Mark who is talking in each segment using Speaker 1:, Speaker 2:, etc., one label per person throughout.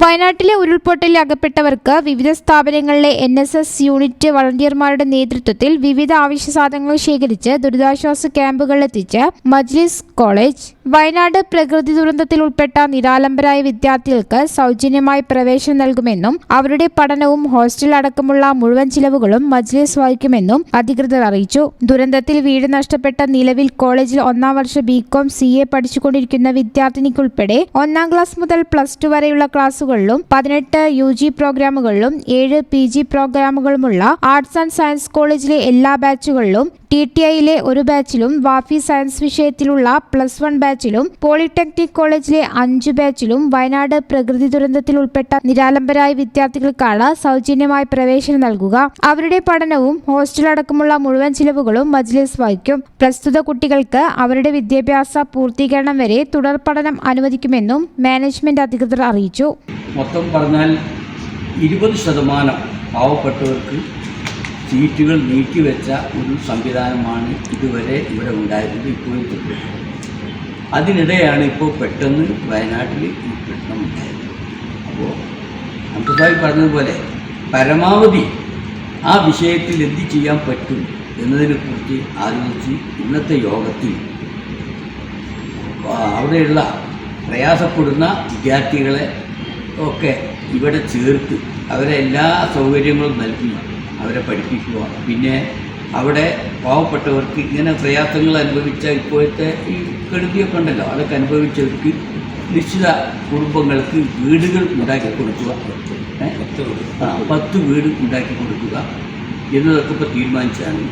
Speaker 1: വയനാട്ടിലെ ഉരുൾപൊട്ടലിൽ അകപ്പെട്ടവർക്ക് വിവിധ സ്ഥാപനങ്ങളിലെ എൻ എസ് എസ് യൂണിറ്റ് വളണ്ടിയർമാരുടെ നേതൃത്വത്തിൽ വിവിധ ആവശ്യ സാധനങ്ങൾ ശേഖരിച്ച് ദുരിതാശ്വാസ ക്യാമ്പുകളിലെത്തിച്ച് മജ്ലിസ് കോളേജ് വയനാട് പ്രകൃതി ദുരന്തത്തിൽ ഉൾപ്പെട്ട നിരാലംബരായ വിദ്യാർത്ഥികൾക്ക് സൗജന്യമായി പ്രവേശനം നൽകുമെന്നും അവരുടെ പഠനവും ഹോസ്റ്റൽ അടക്കമുള്ള മുഴുവൻ ചിലവുകളും മജ്ലിസ് വഹിക്കുമെന്നും അധികൃതർ അറിയിച്ചു. ദുരന്തത്തിൽ വീട് നഷ്ടപ്പെട്ട നിലവിൽ കോളേജിൽ ഒന്നാം വർഷ ബികോം സി എ പഠിച്ചുകൊണ്ടിരിക്കുന്ന വിദ്യാർത്ഥിനിക്കുൾപ്പെടെ ഒന്നാം ക്ലാസ് മുതൽ പ്ലസ് ടു വരെയുള്ള ക്ലാസുകളിലും പതിനെട്ട് യു ജി പ്രോഗ്രാമുകളിലും ഏഴ് പി ജി പ്രോഗ്രാമുകളുമുള്ള ആർട്സ് ആൻഡ് സയൻസ് കോളേജിലെ എല്ലാ ബാച്ചുകളിലും ടി ടി ഐയിലെ ഒരു ബാച്ചിലും വാഫി സയൻസ് വിഷയത്തിലുള്ള പ്ലസ് വൺ ബാച്ചിലും പോളിടെക്നിക് കോളേജിലെ അഞ്ച് ബാച്ചിലും വയനാട് പ്രകൃതി ദുരന്തത്തിൽ ഉൾപ്പെട്ട നിരാലംബരായ വിദ്യാർത്ഥികൾക്കാണ് സൗജന്യമായി പ്രവേശനം നൽകുക. അവരുടെ പഠനവും ഹോസ്റ്റൽ അടക്കമുള്ള മുഴുവൻ ചിലവുകളും മജ്ലിസ് വഹിക്കും. പ്രസ്തുത കുട്ടികൾക്ക് അവരുടെ വിദ്യാഭ്യാസ പൂർത്തീകരണം വരെ തുടർ പഠനം അനുവദിക്കുമെന്നും മാനേജ്മെന്റ് അധികൃതർ അറിയിച്ചു.
Speaker 2: മൊത്തം പറഞ്ഞാൽ ഇരുപത് ശതമാനം പാവപ്പെട്ടവർക്ക് സീറ്റുകൾ നീക്കിവെച്ച ഒരു സംവിധാനമാണ് ഇതുവരെ ഇവിടെ ഉണ്ടായിരുന്നത് ഇപ്പോഴും തുടരുന്നത് അതിനിടെയാണ് ഇപ്പോൾ പെട്ടെന്ന് വയനാട്ടിൽ ഈ പ്രശ്നം ഉണ്ടായത്. അപ്പോൾ അബ്ദുസാഹിബ് പറഞ്ഞതുപോലെ പരമാവധി ആ വിഷയത്തിൽ എന്ത് ചെയ്യാൻ പറ്റും എന്നതിനെക്കുറിച്ച് ആലോചിച്ച് ഇന്നത്തെ യോഗത്തിൽ അവിടെയുള്ള പ്രയാസപ്പെടുന്ന വിദ്യാർത്ഥികളെ ഒക്കെ ഇവിടെ ചേർത്ത് അവരെ എല്ലാ സൗകര്യങ്ങളും നൽകി അവരെ പഠിപ്പിക്കുക. പിന്നെ അവിടെ പാവപ്പെട്ടവർക്ക് ഇങ്ങനെ പ്രയാസങ്ങൾ അനുഭവിച്ച ഇപ്പോഴത്തെ ഈ കെടുതിയൊക്കെ ഉണ്ടല്ലോ. അതൊക്കെ അനുഭവിച്ചവർക്ക് നിശ്ചിത കുടുംബങ്ങൾക്ക് വീടുകൾ ഉണ്ടാക്കി കൊടുക്കുക. പത്ത് വീട്. ഉണ്ടാക്കി കൊടുക്കുക. എന്നതൊക്കെ ഇപ്പോൾ തീരുമാനിച്ചാണ്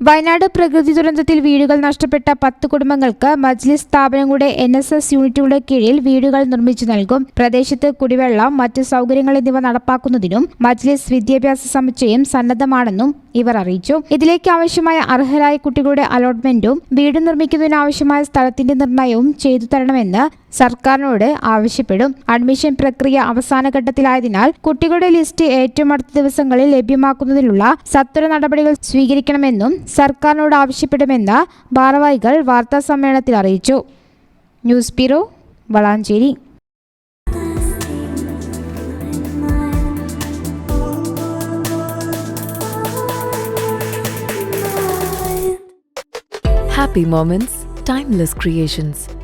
Speaker 1: വയനാട് പ്രകൃതി ദുരന്തത്തിൽ വീടുകൾ നഷ്ടപ്പെട്ട പത്ത് കുടുംബങ്ങൾക്ക് മജ്ലിസ് സ്ഥാപനങ്ങളുടെ എൻ എസ് എസ് യൂണിറ്റുകളുടെ കീഴിൽ വീടുകൾ നിർമ്മിച്ചു നൽകും. പ്രദേശത്ത് കുടിവെള്ളം മറ്റ് സൗകര്യങ്ങൾ എന്നിവ നടപ്പാക്കുന്നതിനും മജ്ലിസ് വിദ്യാഭ്യാസ സമുച്ചയം സന്നദ്ധമാണെന്നും ഇവർ അറിയിച്ചു. ഇതിലേക്ക് ആവശ്യമായ അർഹരായ കുട്ടികളുടെ അലോട്ട്മെന്റും വീട് നിർമ്മിക്കുന്നതിനാവശ്യമായ സ്ഥലത്തിന്റെ നിർണയവും ചെയ്തു തരണമെന്ന് സർക്കാരിനോട് ആവശ്യപ്പെടും. അഡ്മിഷൻ പ്രക്രിയ അവസാന ഘട്ടത്തിലായതിനാൽ കുട്ടികളുടെ ലിസ്റ്റ് ഏറ്റവും അടുത്ത ദിവസങ്ങളിൽ ലഭ്യമാക്കുന്നതിനുള്ള സത്വര നടപടികൾ സ്വീകരിക്കണമെന്നും സർക്കാരിനോട് ആവശ്യപ്പെടുമെന്ന് ഭാരവാഹികൾ വാർത്താ സമ്മേളനത്തിൽ അറിയിച്ചു. News bureau Valanchery.
Speaker 3: Happy moments, timeless creations.